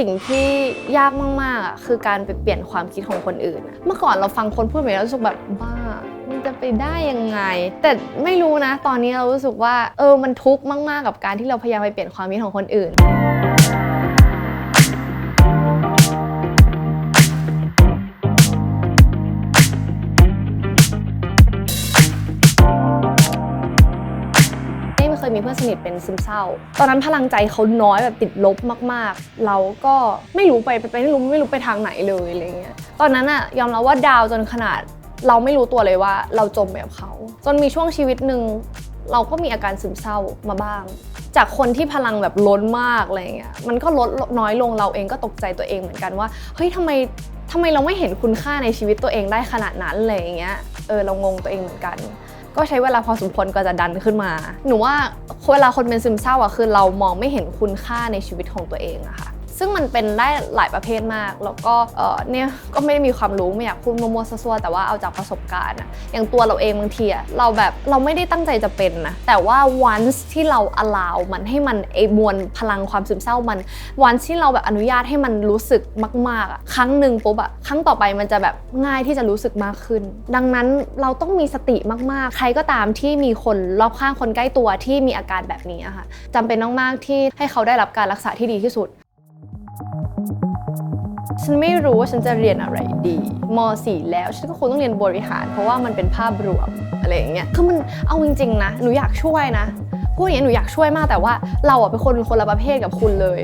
สิ่งที่ยากมากๆอะคือการไปเปลี่ยนความคิดของคนอื่นอะเมื่อก่อนเราฟังคนพูดแบบนี้เรารู้สึกแบบบ้า มันจะไปได้ยังไง แต่ไม่รู้นะ ตอนนี้เรารู้สึกว่า เออมันทุกข์มาก ๆ กับการที่เราพยายามไปเปลี่ยนความคิดของคนอื่น มีเพื่อนสนิทเป็นซึมเศร้า ตอนนั้นพลังใจเขาน้อยแบบติดลบมากๆ เราก็ไม่รู้ไปไปไม่รู้ไม่รู้ไปทางไหนเลยอะไรเงี้ย ตอนนั้นอะยอมรับว่าดาวจนขนาดเราไม่รู้ตัวเลยว่าเราจมไปกับเขา จนมีช่วงชีวิตหนึ่งเราก็มีอาการซึมเศร้ามาบ้าง จากคนที่พลังแบบล้นมากอะไรเงี้ย มันก็ลดน้อยลงเราเองก็ตกใจตัวเองเหมือนกันว่า เฮ้ยทำไมทำไมเราไม่เห็นคุณค่าในชีวิตตัวเองได้ขนาดนั้นอะไรเงี้ย เออเรางงตัวเองเหมือนกัน ก็ใช้เวลาพอสมควรก็จะดันขึ้นมา หนูว่าเวลาคนเป็นซึมเศร้าอะคือเรามองไม่เห็นคุณค่าในชีวิตของตัวเองอะค่ะ ซึ่งมันเป็นได้หลายประเภทมาก แล้วก็เออนี่ยก็ไม่ได้มีความรู้ไม่อยากพูดมั่วๆซัวแต่ว่าเอาจากประสบการณ์อะอย่างตัวเราเองบางทีอะเราแบบเราไม่ได้ตั้งใจจะเป็นนะแต่ว่า once ที่เรา allow มันให้มันไอมวลพลังความซึมเศร้ามันวันที่เราแบบอนุญาตให้มันรู้สึกมากๆอะครั้งหนึ่งปุ๊บอะครั้งต่อไปมันจะแบบง่ายที่จะรู้สึกมากขึ้น ดังนั้นเราต้องมีสติมากๆ ใครก็ตามที่มีคนรอบข้างคนใกล้ตัวที่มีอาการแบบนี้อะค่ะจำเป็นมากๆที่ให้เขาได้รับการรักษาที่ดีที่สุด ฉันไม่รู้ว่าฉันจะเรียนอะไรดีม .4 แล้วฉันก็คงต้องเรียนบริหาร เพราะว่ามันเป็นภาพรวมอะไรอย่างเงี้ยคือมันเอาจริงๆนะหนูอยากช่วยนะพูดอย่างนี้หนูอยากช่วยมากแต่ว่าเราอะเป็นคนคนละประเภทกับคุณเลย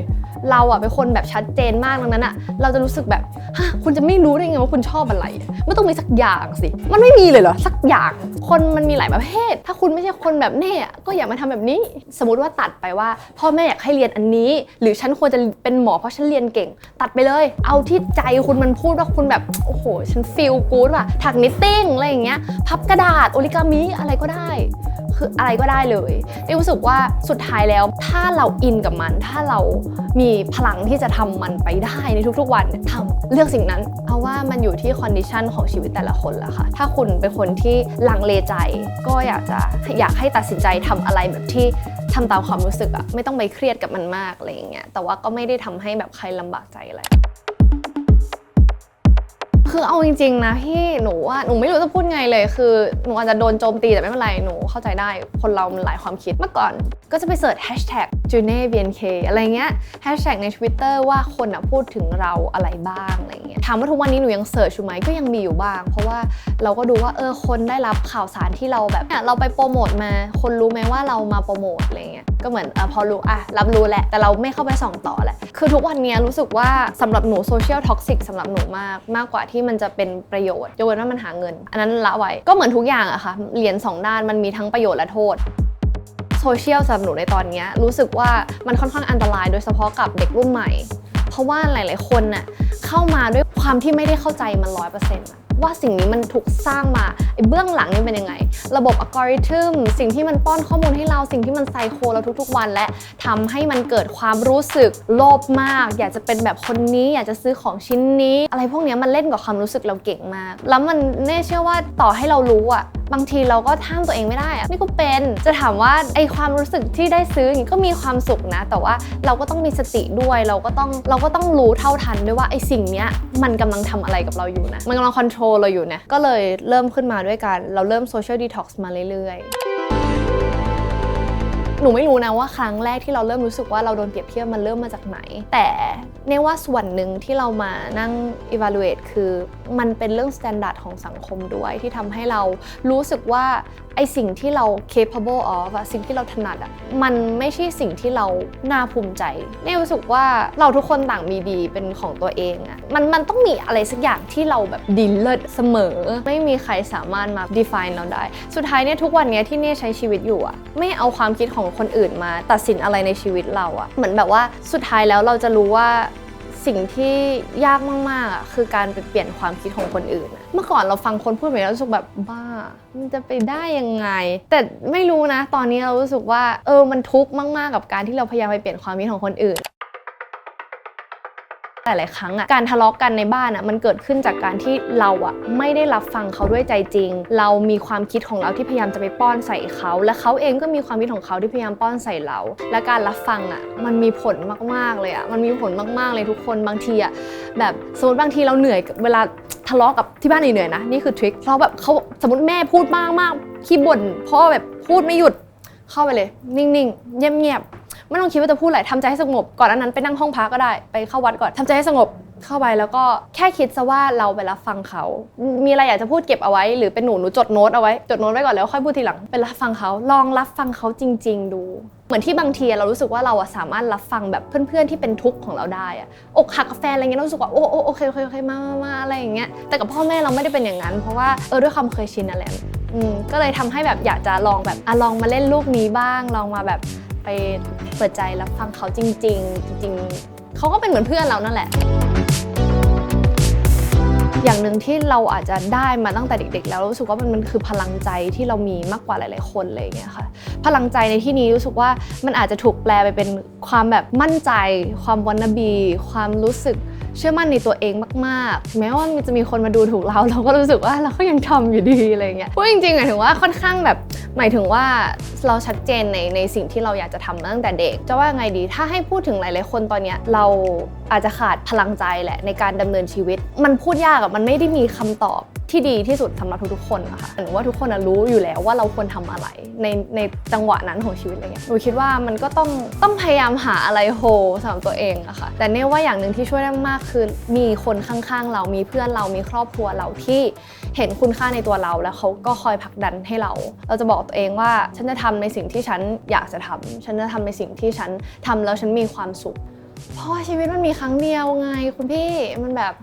เราอะเป็นคนแบบชัดเจนมากดังนั้นอะเราจะรู้สึกแบบฮะคุณจะไม่รู้ได้ไงว่าคุณชอบอะไรมันต้องมีสักอย่างสิมันไม่มีเลยเหรอสักอย่างคนมันมีหลายประเภท ถ้าคุณไม่ใช่คนแบบเน่อะก็อย่ามาทำแบบนี้ สมมติว่าตัดไปว่า พ่อแม่อยากให้เรียนอันนี้ หรือฉันควรจะเป็นหมอเพราะฉันเรียนเก่ง ตัดไปเลย เอาที่ใจคุณมันพูดว่าคุณแบบโอ้โหฉันฟีลกู๊ดว่ะถักนิตติ้งอะไรอย่างเงี้ยพับกระดาษโอริกามิอะไรก็ได้ คืออะไรก็ได้เลยนี่รู้สึกว่าสุดท้ายแล้ว ถ้าเราอินกับมัน ถ้าเรามีพลังที่จะทำมันไปได้ในทุกๆวันทำเลือกสิ่งนั้นเอาะว่ามันอยู่ที่คอนดิชันของชีวิตแต่ละคนแหละค่ะ ถ้าคุณเป็นคนที่ลังเลใจ ก็อยากจะอยากให้ตัดสินใจทำอะไรแบบที่ทำตามความรู้สึกอะไม่ต้องไปเครียดกับมันมากอะไรอย่างเงี้ยแต่ว่าก็ไม่ได้ทำให้แบบใครลำบากใจอะไร คือเอาจริงๆนะที่หนูว่าหนูไม่รู้จะพูดไงเลย คือหนูอาจจะโดนโจมตีแต่ไม่เป็นไรหนูเข้าใจได้คนเรามันหลายความคิดเมื่อก่อน ก็จะไปเสิร์ชแฮชแท็ก j u n e b n k อะไรเงี้ยแฮชแท็กใน Twitter ว่าคนอะพูดถึงเราอะไรบ้างอะไรเงี้ยถามว่าทุกวันนี้หนูยังเสิร์ชอยู่ไหมก็ยังมีอยู่บ้าง เพราะว่าเราก็ดูว่าเออคนได้รับข่าวสารที่เราแบบเนี่ยเราไปโปรโมทมา คนรู้ไหมว่าเรามาโปรโมทอะไรเงี้ยก็เหมือนอพอรู้อะรับรู้แหละ แต่เราไม่เข้าไปส่องต่อแหละ คือทุกวันนี้รู้สึกว่าสำหรับหนูโซเชียลท็อกซิกสำหรับหนูมากมากกว่าที่มันจะเป็นประโยชน์ยกเว้นว่ามันหาเงิน อันนั้นละไว้ก็เหมือนทุกอย่างอะค่ะเหรียญสองด้านมันมีทั้งประโยชน์และโทษโซเชียลสำหรับหนูในตอนนี้รู้สึกว่ามันค่อนข้างอันตราย โดยเฉพาะกับเด็กรุ่นใหม่ เพราะว่าหลาย ๆ คนน่ะเข้ามาด้วยความที่ไม่ได้เข้าใจมันร้อยเปอร์เซ็นต์ ว่าสิ่งนี้มันถูกสร้างมาเบื้องหลังนี่เป็นยังไง ระบบอัลกอริทึมสิ่งที่มันป้อนข้อมูลให้เราสิ่งที่มันไซโคเราทุกๆ วันและทำให้มันเกิดความรู้สึกโลภมาก อยากจะเป็นแบบคนนี้อยากจะซื้อของชิ้นนี้ อะไรพวกนี้มันเล่นกับความรู้สึกเราเก่งมาก แล้วมันเน่เชื่อว่าต่อให้เรารู้อะบางทีเราก็ห้ามตัวเองไม่ได้อะนี่ก็เป็นจะถามว่าไอความรู้สึกที่ได้ซื้ออย่างนี้ก็มีความสุขนะ แต่ว่าเราก็ต้องมีสติด้วยเราก็ต้องเราก็ต้องรู้เท่าทันด้วยว่าไอสิ่งเนี้ยมันกำลังทำอะไรกับเราอยู่นะมันกำลังคอนโทรลเราอยู่นะก็เลยเริ่มขึ้นมาด้วยกันเราเริ่มโซเชียลดีท็อกซ์มาเรื่อยๆหนูไม่รู้นะว่าครั้งแรกที่เราเริ่มรู้สึกว่าเราโดนเปรียบเทียบมันเริ่มมาจากไหน แต่เนี่ยว่าส่วนหนึ่งที่เรามานั่ง evaluate คือ มันเป็นเรื่อง standard ของสังคมด้วยที่ทำให้เรารู้สึกว่าไอสิ่งที่เรา capable of อะสิ่งที่เราถนัดอะมันไม่ใช่สิ่งที่เราน่าภูมิใจเนี่ยรู้สึกว่าเราทุกคนต่างมีดีเป็นของตัวเองอะมันมันต้องมีอะไรสักอย่างที่เราแบบดีเลิศเสมอ ไม่มีใครสามารถมา define เราได้ สุดท้ายเนี่ยทุกวันเนี้ยที่เนี่ยใช้ชีวิตอยู่อะไม่เอาความคิดของคนอื่นมาตัดสินอะไรในชีวิตเราอะเหมือนแบบว่าสุดท้ายแล้วเราจะรู้ว่า สิ่งที่ยากมากๆอะคือการไปเปลี่ยนความคิดของคนอื่นอะเมื่อก่อนเราฟังคนพูดแบบนี้เรารู้สึกแบบบ้า มันจะไปได้ยังไง แต่ไม่รู้นะ ตอนนี้เรารู้สึกว่า เออมันทุกข์มาก ๆ กับการที่เราพยายามไปเปลี่ยนความคิดของคนอื่น หลาย ๆ ครั้งอะการทะเลาะกันในบ้านอะมันเกิดขึ้นจากการที่เราอะไม่ได้รับฟังเขาด้วยใจจริง เรามีความคิดของเราที่พยายามจะไปป้อนใส่เขา และเขาเองก็มีความคิดของเขาที่พยายามป้อนใส่เรา และการรับฟังอะมันมีผลมาก ๆ เลยอะมันมีผลมาก ๆ เลยทุกคนบางทีอะแบบสมมติบางทีเราเหนื่อยเวลาทะเลาะกับที่บ้านเหนื่อยๆนะนี่คือทริคเพราะแบบเขาสมมติแม่พูดมากๆขี้บ่นพ่อแบบพูดไม่หยุดเข้าไปเลย นิ่ง ๆ เงียบ ๆ ไม่ต้องคิดว่าจะพูดอะไรทำใจให้สงบ ก่อนอันนั้นไปนั่งห้องพักก็ได้ ไปเข้าวัดก่อนทำใจให้สงบเข้าไปแล้วก็แค่คิดซะว่าเราไปรับฟังเขา มีอะไรอยากจะพูดเก็บเอาไว้ หรือเป็นหนูหนูจดโน้ตเอาไว้ จดโน้ตไว้ก่อนแล้วค่อยพูดทีหลังไปรับฟังเขา ลองรับฟังเขาจริง ๆ ดู เหมือนที่บางทีเรารู้สึกว่าเราอะสามารถรับฟังแบบเพื่อนๆที่เป็นทุกข์ของเราได้อะอกหักกับแฟนอะไรเงี้ยเรารู้สึกว่าโอ้โอเคโอเคโอเคมามาอะไรอย่างเงี้ย แต่กับพ่อแม่เราไม่ได้เป็นอย่างนั้น เพราะว่าเออด้วยความเคยชินอะไรอืมก็เลยทำให้แบบอยากจะลองแบบอะลองมาเล่นลูกนี้บ้าง ลองมาแบบ ไปเปิดใจรับฟังเขาจริง ๆ จริง ๆ เขาก็เป็นเหมือนเพื่อนเรานั่นแหละ อย่างหนึ่งที่เราอาจจะได้มาตั้งแต่เด็ก ๆ แล้วรู้สึกว่ามันมันคือพลังใจที่เรามีมากกว่าหลาย ๆ คนเลยอย่างเงี้ยค่ะ พลังใจในที่นี้รู้สึกว่ามันอาจจะถูกแปลไปเป็นความแบบมั่นใจ ความวันนบี ความรู้สึก เชื่อมั่นในตัวเองมากๆ แม้ว่ามันจะมีคนมาดูถูกเรา เราก็รู้สึกว่าเราก็ยังทำอยู่ดีอะไรเงี้ยพูดจริงๆหมายถึงว่าค่อนข้างแบบหมายถึงว่าเราชัดเจนในในสิ่งที่เราอยากจะทำตั้งแต่เด็ก จะว่าไงดี ถ้าให้พูดถึงหลายๆคนตอนเนี้ยเราอาจจะขาดพลังใจแหละในการดำเนินชีวิต มันพูดยากอะมันไม่ได้มีคำตอบ ที่ดีที่สุดสำหรับทุกๆคนนะคะหนูว่าทุกคนรู้อยู่แล้วว่าเราควรทำอะไรในในจังหวะนั้นของชีวิตอะไรเงี้ยหนูคิดว่ามันก็ต้องต้องพยายามหาอะไรโฮสำหรับตัวเองอะค่ะแต่เนี่ยว่าอย่างหนึ่งที่ช่วยได้มากคือมีคนข้างๆ เรามีเพื่อนเรามีครอบครัวเราที่เห็นคุณค่าในตัวเรา แล้วเขาก็คอยผลักดันให้เรา เราจะบอกตัวเองว่าฉันจะทำในสิ่งที่ฉันอยากจะทำฉันจะทำในสิ่งที่ฉันทำแล้วฉันมีความสุขเพราะชีวิตมันมีครั้งเดียวไงคุณพี่มันแบบ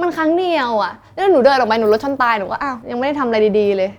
มันครั้งเดียวอะแล้วหนูเดินออกไปหนูรถชนตายหนูก็อ้าวยังไม่ได้ทำอะไรดีๆเลย